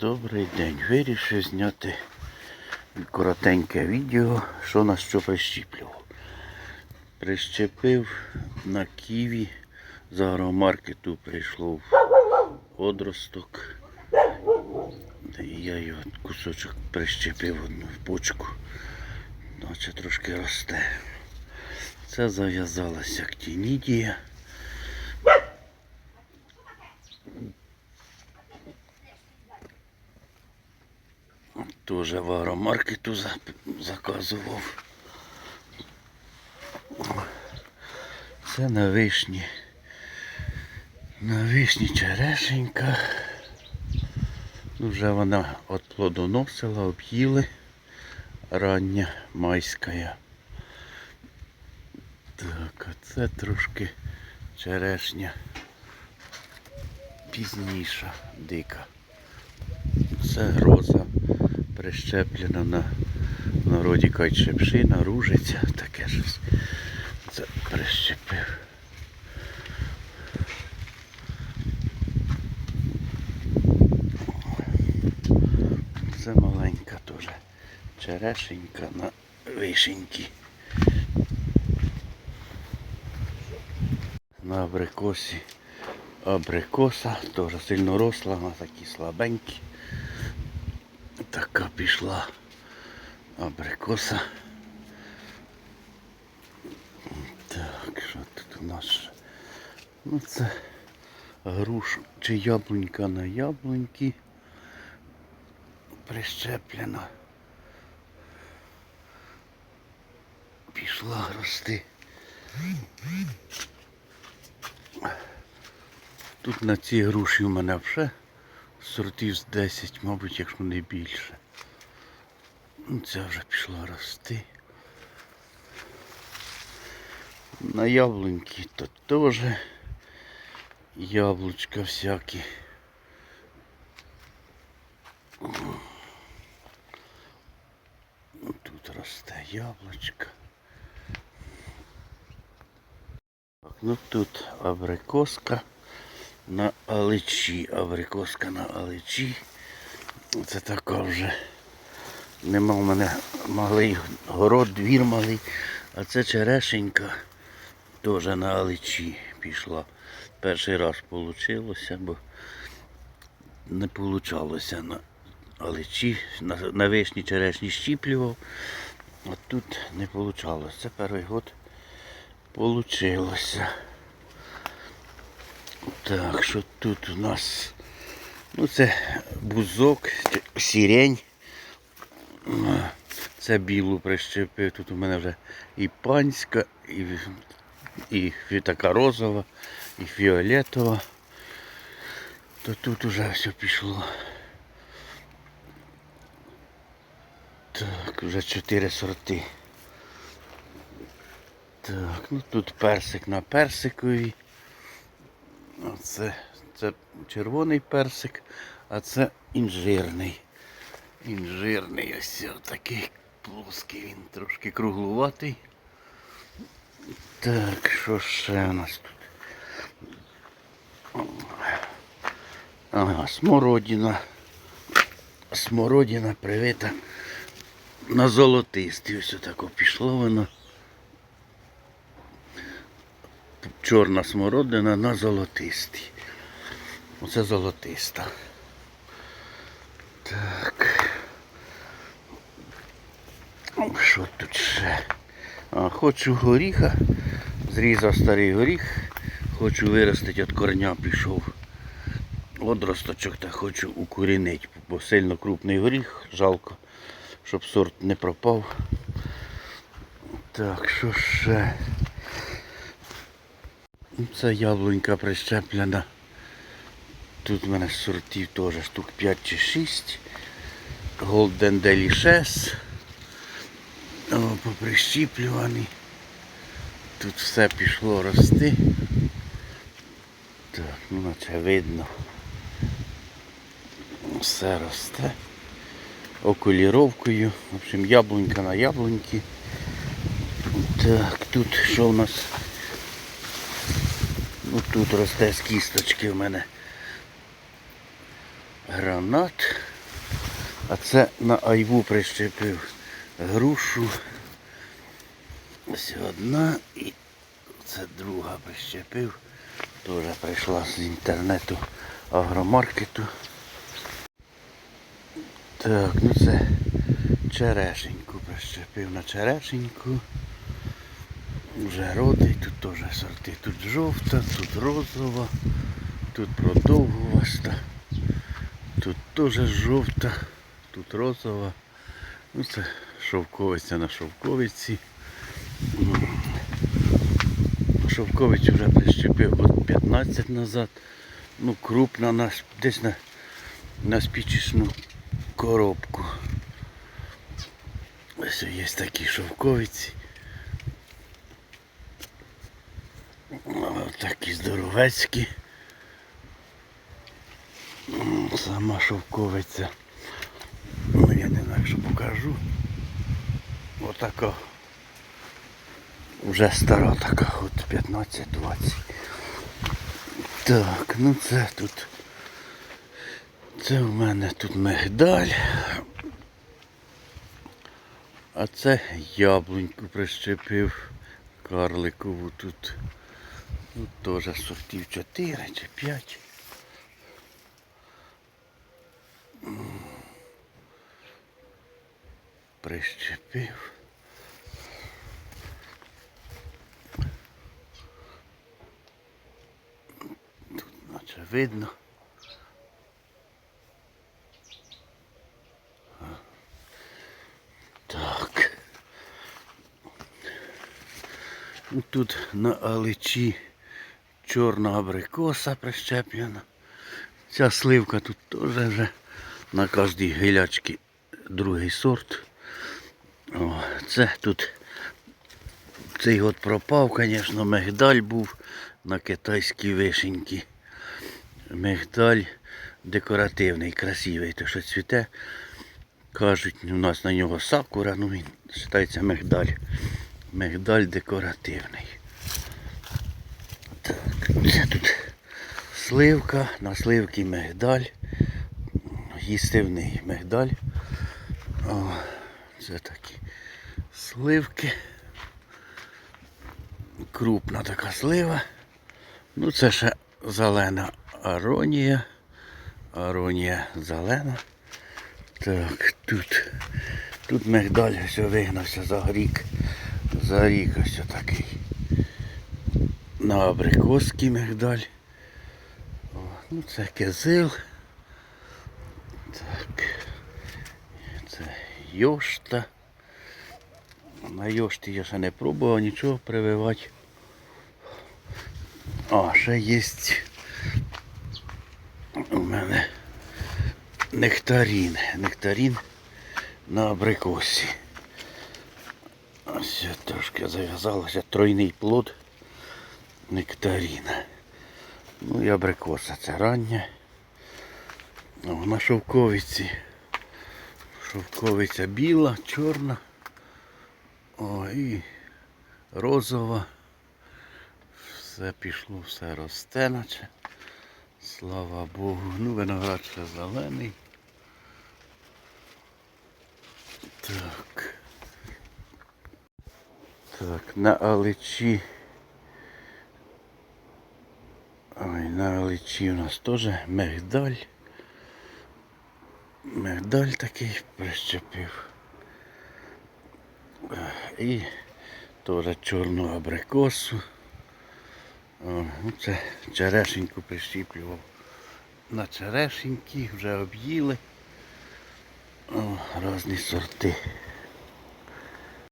Добрий день. Вирішив зняти коротеньке відео, що на що прищіплював. Прищепив на ківі з агромаркету прийшло одросток. І я його кусочок прищепив одну в почку. Наче трошки росте. Це зав'язалася актінідія. Тоже в агромаркету заказував. Це на вишні. На вишні черешенька. Ну, Вже вона от плодоносила, об'їли. Рання майська. Так, а це трошки черешня пізніша, дика. Це гроза прищеплена на народі кажуть шепшина, ружиця, таке щось. Це прищепив. Це маленька теж черешенька на вишеньки. На абрикосі абрикоса, теж сильно росла, вона такі слабенькі. Така пішла абрикоса. Так, що тут у нас? Ну це груш чи яблунька на яблуньки прищеплена. Пішла рости. Тут на цій груші у мене вже сортів з 10, мабуть, якщо не більше. Це вже пішло рости. На яблуньки то теж яблучка всякі. Тут росте яблучко. Так, ну тут абрикоска на аличі. Абрикоска на аличі. Це така вже. Нема в мене малий город, двір малий, а це черешенька теж на аличі пішла. Перший раз вийшло, бо не вийшло на аличі, на, на вишні черешні щіплював, а тут не вийшло. Це перший год вийшло. Так, що тут у нас? Ну це бузок, сірень. Це білу прищепив. Тут у мене вже і панська, і, і, фі- така розова, і фіолетова. То тут уже все пішло. Так, вже чотири сорти. Так, ну тут персик на персиковій. Оце це червоний персик, а це інжирний. Інжирний ось такий плоский, він трошки круглуватий. Так, що ще у нас тут? Ага, смородина. Смородина привита на золотистий. Ось отако пішло воно. Чорна смородина на золотистий. Оце золотиста. Так. Що тут ще? А, хочу горіха. Зрізав старий горіх. Хочу виростити від корня пішов. Одросточок та хочу укорінити, бо сильно крупний горіх, жалко, щоб сорт не пропав. Так, що ще? Це яблунька прищеплена. Тут в мене сортів теж штук 5 чи 6. Golden Delicious. Поприщіплюваний. Тут все пішло рости. Так, ну наче видно. Все росте. Окуліровкою. В общем, яблунька на яблуньки. Так, тут що в нас? Тут росте з кісточки в мене гранат. А це на айву прищепив грушу. Ось одна і це друга прищепив. Теж прийшла з інтернету агромаркету. Так, ну це черешеньку прищепив на черешеньку. Вже родить, тут теж сорти. Тут жовта, тут розова, тут продовгуваста, тут теж жовта, тут розова. Ну це шовковиця на шовковиці. Шовковицю вже прищепив от 15 назад. Ну, крупна на, десь на, на спічечну коробку. Ось є такі шовковиці. Ось такі здоровецькі. Сама шовковиця. Ну, я не знаю, що покажу. Отака. Вже стара така, от 15-20. Так, ну це тут. Це в мене тут мигдаль. А це яблуньку прищепив карликову тут. Тут теж сортів 4 чи 5. Прищепив. Тут наче видно. Так. Тут на аличі чорна абрикоса прищеплена. Ця сливка тут теж вже на кожній гілячці другий сорт. О, це тут цей год пропав, звісно, мигдаль був на китайській вишеньки. Мигдаль декоративний, красивий, то що цвіте. Кажуть, у нас на нього сакура, ну він вважається мигдаль. Мигдаль декоративний. Це тут сливка, на сливці мигдаль. Їстивний мигдаль. О, це такі сливки. Крупна така слива. Ну це ще зелена аронія. Аронія зелена. Так, тут, тут мигдаль ось вигнався за рік. За рік ось такий. На абрикоський мигдаль. О, ну це кизил. Так. Це йошта. На йошті я ще не пробував нічого прививати. А, ще є у мене нектарін. Нектарін на абрикосі. Ось трошки зав'язалося тройний плод нектаріна. Ну і абрикоса це рання. О, на шовковиці. Шовковиця біла, чорна. О, і розова. Все пішло, все росте, наче. Слава Богу. Ну, виноград ще зелений. Так. Так, на аличі. Ой, на аличі у нас теж мигдаль. Мигдаль такий прищепив. І теж чорну абрикосу. О, ну це черешеньку прищіплював. На черешеньки вже об'їли. О, різні сорти.